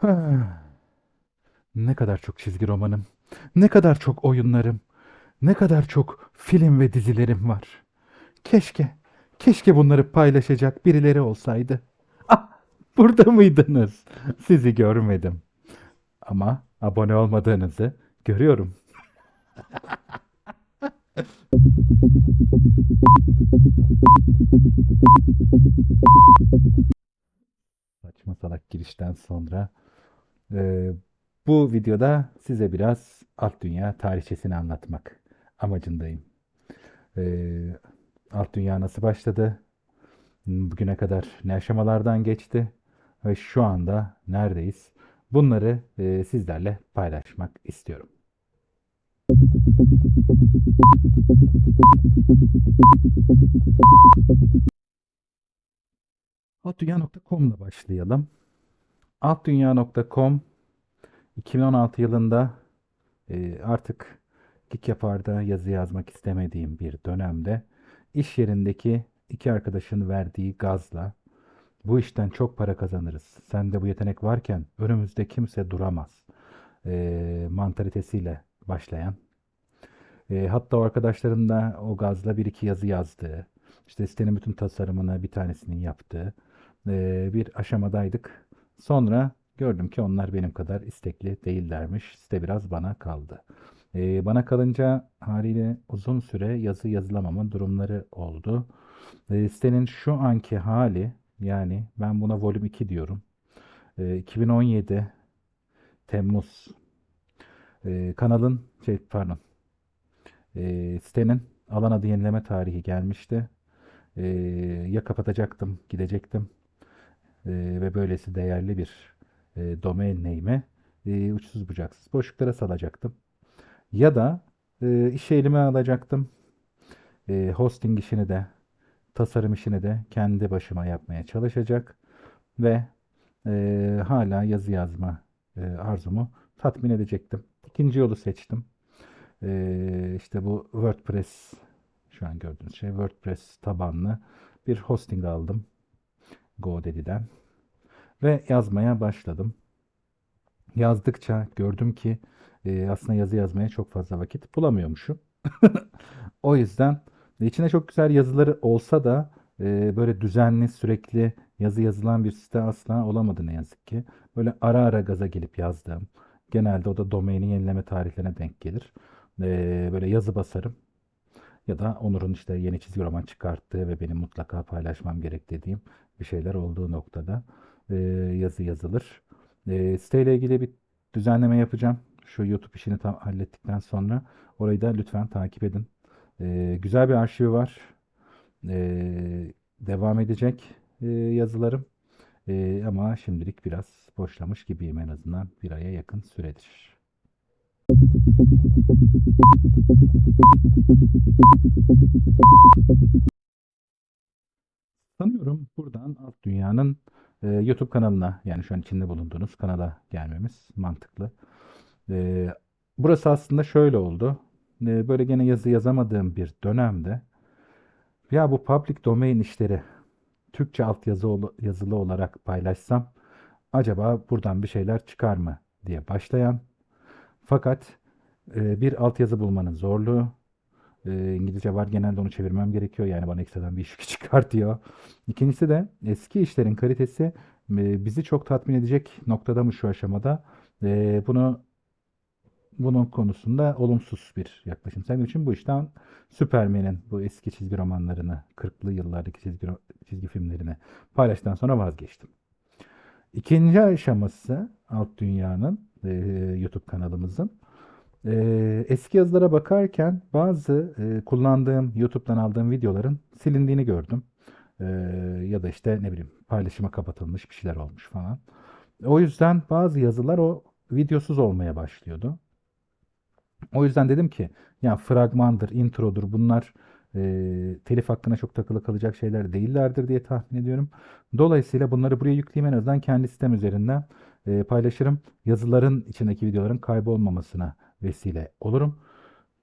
Ne kadar çok çizgi romanım, ne kadar çok oyunlarım, ne kadar çok film ve dizilerim var. Keşke, keşke bunları paylaşacak birileri olsaydı. Ah, burada mıydınız? Sizi görmedim. Ama abone olmadığınızı görüyorum. Saçma salak girişten sonra e, bu videoda size biraz alt dünya tarihçesini anlatmak amacındayım. E, alt dünya nasıl başladı? Bugüne kadar ne aşamalardan geçti? Ve şu anda neredeyiz? Bunları e, sizlerle paylaşmak istiyorum. Altdünya.com'la başlayalım. Altdünya.com 2016 yılında e, artık Geek Yapar'da yazı yazmak istemediğim bir dönemde iş yerindeki iki arkadaşın verdiği gazla bu işten çok para kazanırız. Sende bu yetenek varken önümüzde kimse duramaz. E, mantalitesiyle başlayan. E, hatta o arkadaşların da o gazla bir iki yazı yazdığı, işte sitenin bütün tasarımını bir tanesinin yaptığı e, bir aşamadaydık. Sonra gördüm ki onlar benim kadar istekli değillermiş. Site biraz bana kaldı. E, bana kalınca haliyle uzun süre yazı yazılamama durumları oldu. E, sitenin şu anki hali yani ben buna volüm 2 diyorum. E, 2017 Temmuz e, kanalın şey pardon e, sitenin alan adı yenileme tarihi gelmişti. E, ya kapatacaktım gidecektim e, ve böylesi değerli bir e, domain name'i e, uçsuz bucaksız boşluklara salacaktım. Ya da e, işi elime alacaktım. E, hosting işini de tasarım işini de kendi başıma yapmaya çalışacak ve e, hala yazı yazma e, arzumu tatmin edecektim. İkinci yolu seçtim. E, işte bu WordPress şu an gördüğünüz şey WordPress tabanlı bir hosting aldım GoDaddy'den ve yazmaya başladım. Yazdıkça gördüm ki e, aslında yazı yazmaya çok fazla vakit bulamıyormuşum. O yüzden içine çok güzel yazıları olsa da e, böyle düzenli sürekli yazı yazılan bir site asla olamadı ne yazık ki. Böyle ara ara gaza gelip yazdığım. Genelde o da domainin yenileme tarihlerine denk gelir. E, böyle yazı basarım. Ya da Onur'un işte yeni çizgi roman çıkarttığı ve benim mutlaka paylaşmam gerek dediğim bir şeyler olduğu noktada e, yazı yazılır. E, siteyle ilgili bir düzenleme yapacağım. Şu YouTube işini tam hallettikten sonra orayı da lütfen takip edin. E, güzel bir arşivi var. E, devam edecek e, yazılarım. E, ama şimdilik biraz boşlamış gibiyim en azından bir aya yakın süredir. Sanıyorum buradan Alt Dünya'nın e, YouTube kanalına yani şu an içinde bulunduğunuz kanala gelmemiz mantıklı. E, burası aslında şöyle oldu. E, böyle gene yazı yazamadığım bir dönemde ya bu public domain işleri Türkçe altyazı yazılı olarak paylaşsam acaba buradan bir şeyler çıkar mı diye başlayan fakat e, bir altyazı bulmanın zorluğu e, İngilizce var genelde onu çevirmem gerekiyor. Yani bana ekstradan bir iş çıkartıyor. İkincisi de eski işlerin kalitesi e, bizi çok tatmin edecek noktada mı şu aşamada? E, bunu bunun konusunda olumsuz bir yaklaşım. Senin için bu işten Superman'in bu eski çizgi romanlarını, 40'lı yıllardaki çizgi, çizgi filmlerini paylaştıktan sonra vazgeçtim. İkinci aşaması Alt Dünya'nın e, YouTube kanalımızın ee, eski yazılara bakarken bazı e, kullandığım YouTube'dan aldığım videoların silindiğini gördüm. Ee, ya da işte ne bileyim paylaşıma kapatılmış bir şeyler olmuş falan. O yüzden bazı yazılar o videosuz olmaya başlıyordu. O yüzden dedim ki ya fragmandır, introdur bunlar e, telif hakkına çok takılı kalacak şeyler değillerdir diye tahmin ediyorum. Dolayısıyla bunları buraya yükleyeyim en azından kendi sitem üzerinden e, paylaşırım. Yazıların içindeki videoların kaybolmamasına vesile olurum.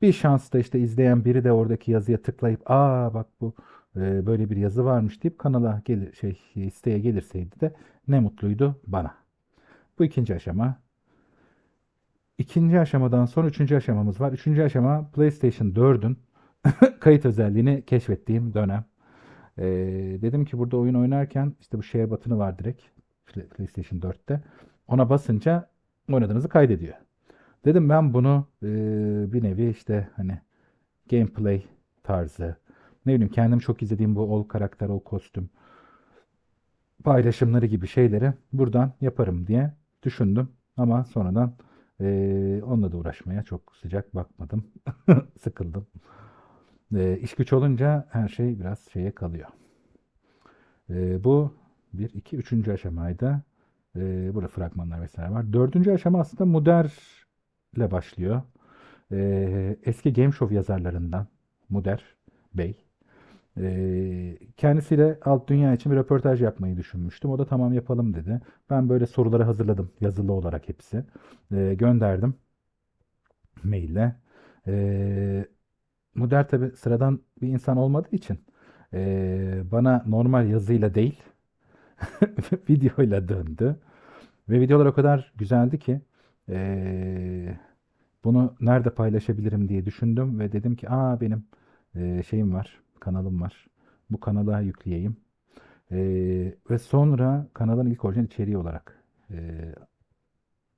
Bir şans da işte izleyen biri de oradaki yazıya tıklayıp aa bak bu e, böyle bir yazı varmış deyip kanala gelir şey siteye gelirseydi de ne mutluydu bana. Bu ikinci aşama. İkinci aşamadan sonra üçüncü aşamamız var. Üçüncü aşama PlayStation 4'ün kayıt özelliğini keşfettiğim dönem. Ee, dedim ki burada oyun oynarken işte bu share button'ı var direkt Play- PlayStation 4'te. Ona basınca oynadığınızı kaydediyor. Dedim ben bunu e, bir nevi işte hani gameplay tarzı ne bileyim kendim çok izlediğim bu ol karakter, ol kostüm paylaşımları gibi şeyleri buradan yaparım diye düşündüm. Ama sonradan e, onunla da uğraşmaya çok sıcak bakmadım. Sıkıldım. E, iş güç olunca her şey biraz şeye kalıyor. E, bu bir, iki, üçüncü aşamaydı. E, burada fragmanlar vesaire var. Dördüncü aşama aslında Muder ile başlıyor. E, eski Game Show yazarlarından Muder Bey. E, kendisiyle Alt Dünya için bir röportaj yapmayı düşünmüştüm. O da tamam yapalım dedi. Ben böyle soruları hazırladım yazılı olarak hepsi. E, gönderdim maille. E, Muder tabii sıradan bir insan olmadığı için e, bana normal yazıyla değil videoyla döndü. Ve videolar o kadar güzeldi ki eee, bunu nerede paylaşabilirim diye düşündüm ve dedim ki aa benim eee, şeyim var, kanalım var. Bu kanala yükleyeyim. Eee, ve sonra kanalın ilk orijinal içeriği olarak eee,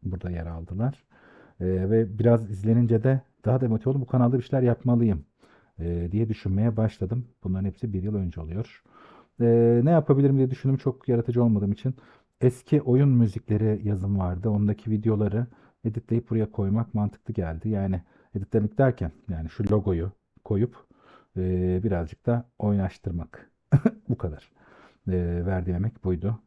burada yer aldılar. Eee, ve biraz izlenince de daha da motive oldum. Bu kanalda bir şeyler yapmalıyım eee, diye düşünmeye başladım. Bunların hepsi bir yıl önce oluyor. Eee, ne yapabilirim diye düşündüm. Çok yaratıcı olmadığım için. Eski oyun müzikleri yazım vardı. Ondaki videoları editleyip buraya koymak mantıklı geldi. Yani editlemek derken yani şu logoyu koyup eee, birazcık da oynaştırmak. Bu kadar. Eee verdiğim emek buydu.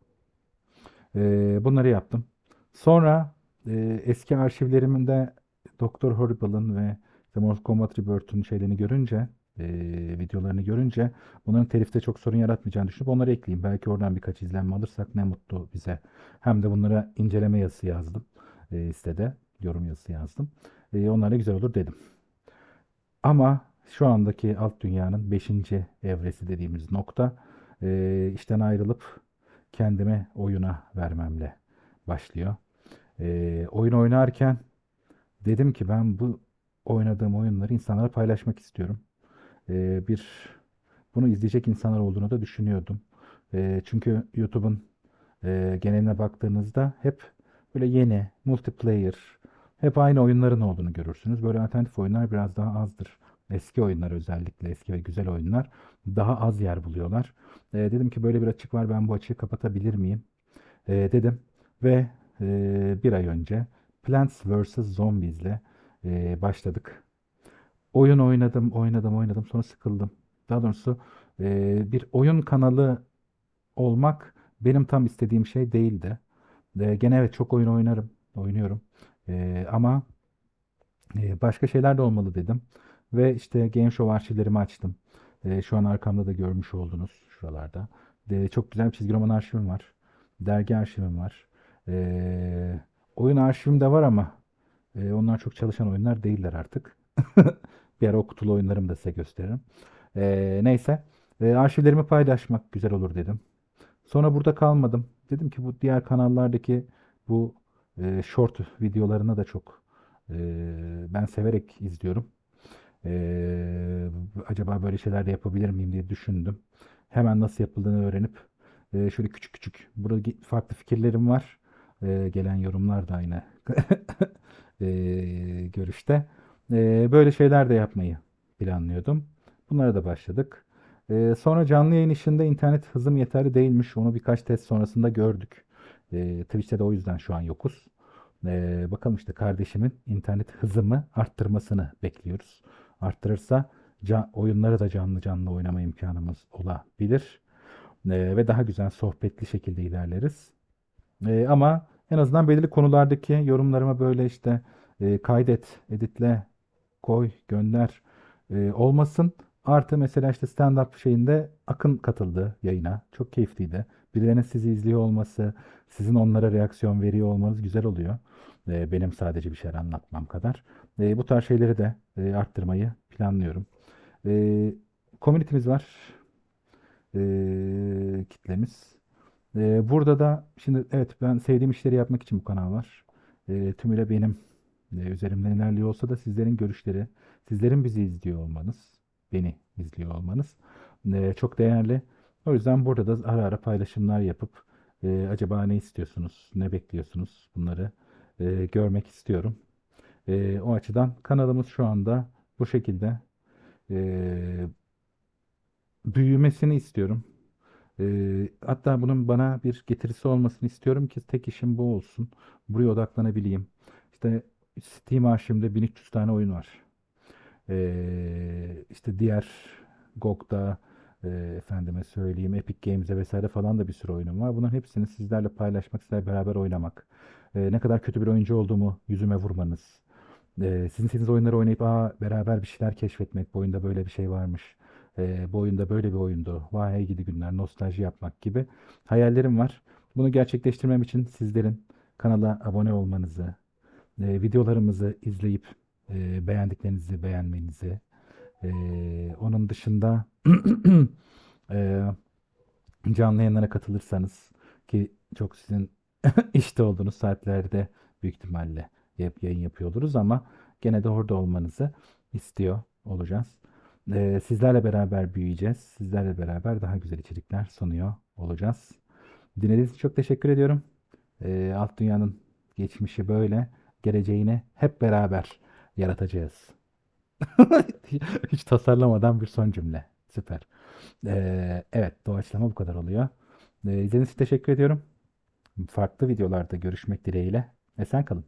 Eee, bunları yaptım. Sonra eee, eski arşivlerimde Doktor Horrible'ın ve işte Mortal Kombat Rebirth'ün şeylerini görünce, eee, videolarını görünce bunların telifte çok sorun yaratmayacağını düşünüp onları ekleyeyim. Belki oradan birkaç izlenme alırsak ne mutlu bize. Hem de bunlara inceleme yazısı yazdım eee sitede. Yorum yazısı yazdım. Eee onlar da güzel olur dedim. Ama şu andaki alt dünyanın beşinci evresi dediğimiz nokta eee, işten ayrılıp kendimi oyuna vermemle başlıyor. Eee, oyun oynarken dedim ki ben bu oynadığım oyunları insanlara paylaşmak istiyorum. Eee, bir bunu izleyecek insanlar olduğunu da düşünüyordum. Eee, çünkü YouTube'un eee, geneline baktığınızda hep böyle yeni, multiplayer, hep aynı oyunların olduğunu görürsünüz. Böyle alternatif oyunlar biraz daha azdır. Eski oyunlar özellikle, eski ve güzel oyunlar daha az yer buluyorlar. Eee, dedim ki böyle bir açık var, ben bu açığı kapatabilir miyim? Eee, dedim ve eee, bir ay önce Plants vs. Zombies'le eee, başladık. Oyun oynadım, oynadım, oynadım. Sonra sıkıldım. Daha doğrusu eee, bir oyun kanalı olmak benim tam istediğim şey değildi. Eee, gene evet çok oyun oynarım, oynuyorum. Eee, ama eee, başka şeyler de olmalı dedim. Ve işte Game Show arşivlerimi açtım. Eee, şu an arkamda da görmüş oldunuz şuralarda. De, çok güzel bir çizgi roman arşivim var. Dergi arşivim var. Eee, oyun arşivim de var ama eee, onlar çok çalışan oyunlar değiller artık. Bir ara o oyunlarımı da size gösteririm. Eee, neyse. Eee, arşivlerimi paylaşmak güzel olur dedim. Sonra burada kalmadım. Dedim ki bu diğer kanallardaki bu eee, short videolarına da çok eee, ben severek izliyorum. Eee, acaba böyle şeyler de yapabilir miyim diye düşündüm. Hemen nasıl yapıldığını öğrenip eee, şöyle küçük küçük burada farklı fikirlerim var. Eee, gelen yorumlar da aynı eee, görüşte. Eee, böyle şeyler de yapmayı planlıyordum. Bunlara da başladık. Eee, sonra canlı yayın işinde internet hızım yeterli değilmiş. Onu birkaç test sonrasında gördük. Eee Twitch'te de o yüzden şu an yokuz. Eee, bakalım işte kardeşimin internet hızımı arttırmasını bekliyoruz. Arttırırsa ca- oyunları da canlı canlı oynama imkanımız olabilir. Eee, ve daha güzel sohbetli şekilde ilerleriz. Eee, ama en azından belirli konulardaki yorumlarıma böyle işte eee, kaydet, editle, koy, gönder eee, olmasın. Artı mesela işte stand-up şeyinde Akın katıldı yayına. Çok keyifliydi. Birilerinin sizi izliyor olması, sizin onlara reaksiyon veriyor olmanız güzel oluyor. Eee, benim sadece bir şeyler anlatmam kadar. Eee, bu tarz şeyleri de eee, arttırmayı planlıyorum. Eee community'miz var. Eee, kitlemiz. Ee, burada da şimdi evet ben sevdiğim işleri yapmak için bu kanal var. Ee, tümüyle benim e, üzerimden ilerliyor olsa da sizlerin görüşleri, sizlerin bizi izliyor olmanız, beni izliyor olmanız e, çok değerli. O yüzden burada da ara ara paylaşımlar yapıp e, acaba ne istiyorsunuz, ne bekliyorsunuz bunları e, görmek istiyorum. E, o açıdan kanalımız şu anda bu şekilde e, büyümesini istiyorum. Ee, hatta bunun bana bir getirisi olmasını istiyorum ki tek işim bu olsun. Buraya odaklanabileyim. İşte Steam arşivimde 1300 tane oyun var. Ee, işte diğer GOG'da e, efendime söyleyeyim Epic Games'e vesaire falan da bir sürü oyunum var. Bunların hepsini sizlerle paylaşmak, sizlerle beraber oynamak. Ee, ne kadar kötü bir oyuncu olduğumu yüzüme vurmanız. Ee, sizin oyunları oynayıp Aa, beraber bir şeyler keşfetmek. Bu oyunda böyle bir şey varmış. Bu oyunda böyle bir oyundu. Vay gidi günler, nostalji yapmak gibi hayallerim var. Bunu gerçekleştirmem için sizlerin kanala abone olmanızı, e, videolarımızı izleyip e, beğendiklerinizi beğenmenizi, e, onun dışında e, canlı yayınlara katılırsanız ki çok sizin işte olduğunuz saatlerde büyük ihtimalle yap, yayın yapıyor oluruz ama gene de orada olmanızı istiyor olacağız. Ee, sizlerle beraber büyüyeceğiz. Sizlerle beraber daha güzel içerikler sunuyor olacağız. Dinlediğiniz için çok teşekkür ediyorum. Ee, Alt Dünya'nın geçmişi böyle. Geleceğini hep beraber yaratacağız. Hiç tasarlamadan bir son cümle. Süper. Ee, evet, doğaçlama bu kadar oluyor. Ee, izlediğiniz için teşekkür ediyorum. Farklı videolarda görüşmek dileğiyle. Esen kalın.